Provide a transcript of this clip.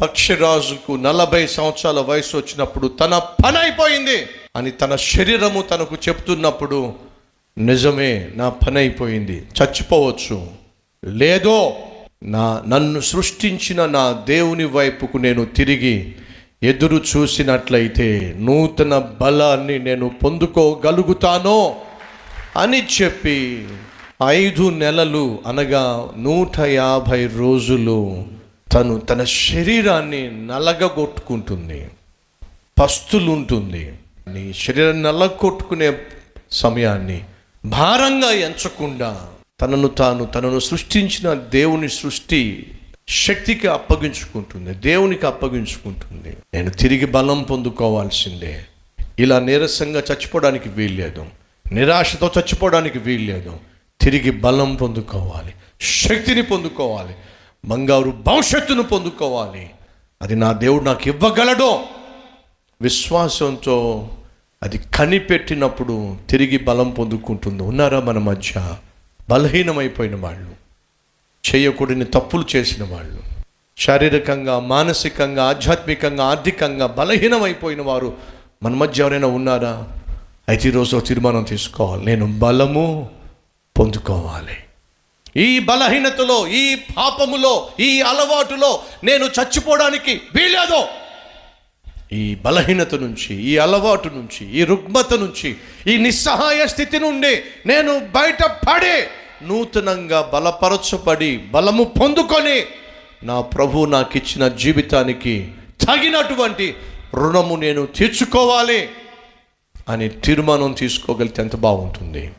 పక్షిరాజుకు నలభై సంవత్సరాల వయసు వచ్చినప్పుడు తన పని అయిపోయింది అని తన శరీరము తనకు చెప్తున్నప్పుడు నిజమే నా పని అయిపోయింది చచ్చిపోవచ్చు. లేదో నా నన్ను సృష్టించిన నా దేవుని వైపుకు నేను తిరిగి ఎదురు చూసినట్లయితే నూతన బలాన్ని నేను పొందుకోగలుగుతానో అని చెప్పి ఐదు నెలలు అనగా నూట యాభై రోజులు తను తన శరీరాన్ని నలగగొట్టుకుంటుంది. పస్తులుంటుంది. నీ శరీరాన్ని నల్లగొట్టుకునే సమయాన్ని భారంగా ఎంచకుండా తనను తాను తనను సృష్టించిన దేవుని సృష్టి శక్తికి అప్పగించుకుంటుంది దేవునికి అప్పగించుకుంటుంది. నేను తిరిగి బలం పొందుకోవాల్సిందే. ఇలా నీరసంగా చచ్చిపోవడానికి వీల్లేదు. నిరాశతో చచ్చిపోవడానికి వీల్లేదు. తిరిగి బలం పొందుకోవాలి. శక్తిని పొందుకోవాలి. బంగారు భవిష్యత్తును పొందుకోవాలి. అది నా దేవుడు నాకు ఇవ్వగలడో. విశ్వాసంతో అది కనిపెట్టినప్పుడు తిరిగి బలం పొందుకుంటుంది. ఉన్నారా మన మధ్య? బలహీనమైపోయిన వాళ్ళు. చేయకూడని తప్పులు చేసిన వాళ్ళు. శారీరకంగా మానసికంగా ఆధ్యాత్మికంగా ఆర్థికంగా బలహీనమైపోయిన వారు మన మధ్య ఎవరైనా ఉన్నారా? అయితే ఈరోజు తీర్మానం తీసుకోవాలి. నేను బలము పొందుకోవాలి. ఈ బలహీనతలో ఈ పాపములో ఈ అలవాటులో నేను చచ్చిపోవడానికి వీలేదు ఈ బలహీనత నుంచి ఈ అలవాటు నుంచి ఈ రుగ్మత నుంచి ఈ నిస్సహాయ స్థితి నుండి నేను బయటపడి నూతనంగా బలపరచబడి బలము పొందుకొని నా ప్రభు నాకు ఇచ్చిన జీవితానికి తగినటువంటి రుణము నేను తీర్చుకోవాలి అని తీర్మానం తీసుకోగలిగితే ఎంత బాగుంటుంది?